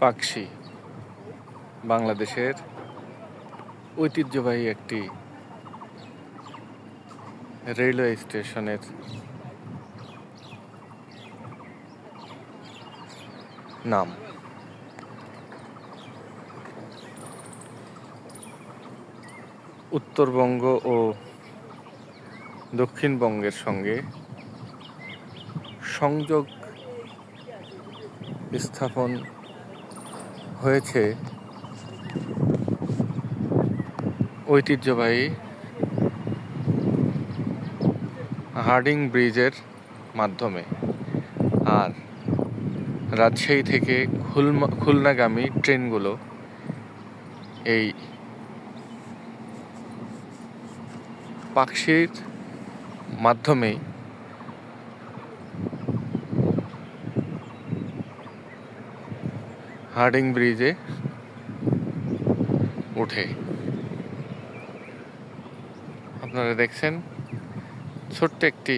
পাকশি বাংলাদেশের ঐতিহ্যবাহী একটি রেলওয়ে স্টেশনের নাম। উত্তরবঙ্গ ও দক্ষিণবঙ্গের সঙ্গে সংযোগ স্থাপন হয়েছে ঐতিহ্যবাহী হার্ডিং ব্রিজের মাধ্যমে। আর রাজশাহী থেকে খুলনা খুলনাগামী ট্রেনগুলো এই পাকশির মাধ্যমেই হার্ডিং ব্রিজে ওঠে আপনারা দেখছেন ছোট্ট একটি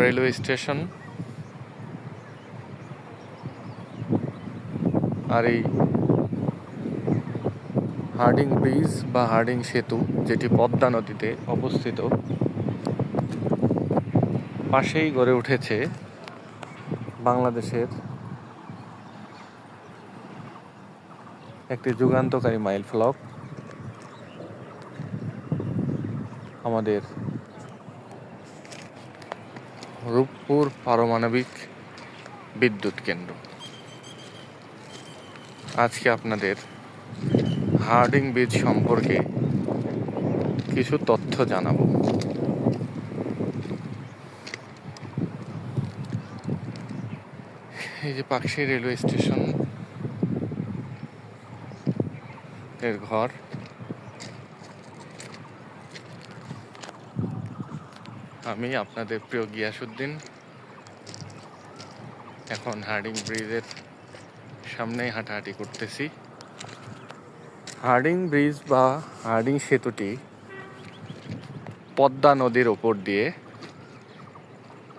রেলওয়ে স্টেশন। আর এই হার্ডিং ব্রিজ বা হার্ডিং সেতু, যেটি পদ্মা নদীতে অবস্থিত, পাশেই গড়ে উঠেছে বাংলাদেশের একটি যুগান্তকারী মাইল ফলক। আমাদের রূপপুর পারমাণবিক বিদ্যুৎ কেন্দ্র। আজকে আপনাদের হার্ডিং ব্রিজ সম্পর্কে কিছু তথ্য জানাব। এই যে পাকশি রেলওয়ে স্টেশন এর ঘর। আমি আপনাদের প্রিয় গিয়াসুদ্দিন। এখন হার্ডিং ব্রিজের সামনেই হাঁটাহাঁটি করতেছি। হার্ডিং ব্রিজ বা হার্ডিং সেতুটি পদ্মা নদীর ওপর দিয়ে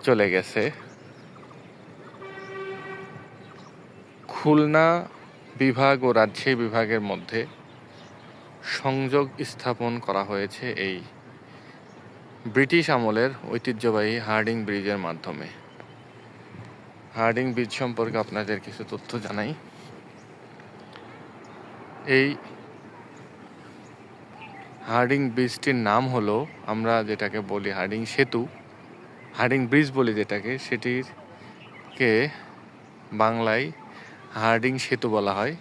চলে গেছে। খুলনা বিভাগ ও রাজশাহী বিভাগের মধ্যে সংযোগ স্থাপন করা হয়েছে এই ব্রিটিশ আমলের ঐতিহ্যবাহী হার্ডিং ব্রিজের মাধ্যমে। হার্ডিং ব্রিজ সম্পর্কে আপনাদের কিছু তথ্য জানাই। এই হার্ডিং ব্রিজটির নাম হলো, আমরা যেটাকে বলি হার্ডিং সেতু, হার্ডিং ব্রিজ বলি যেটাকে, সেটিকে বাংলায় হার্ডিং সেতু বলা হয়,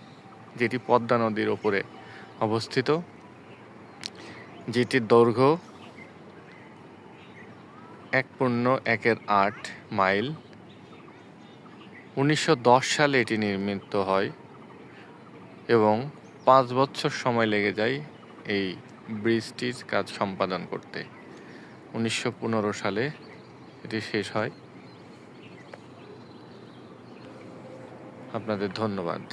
যেটি পদ্মা নদীর ওপরে অবস্থিত, যেটির দৈর্ঘ্য এক পূর্ণ একের আট মাইল। উনিশশো দশ সালে এটি নির্মিত হয় এবং পাঁচ বছর সময় লেগে যায় এই ব্রিজটির কাজ সম্পাদন করতে। উনিশশো পনেরো সালে এটি শেষ হয়। আপনাদের ধন্যবাদ।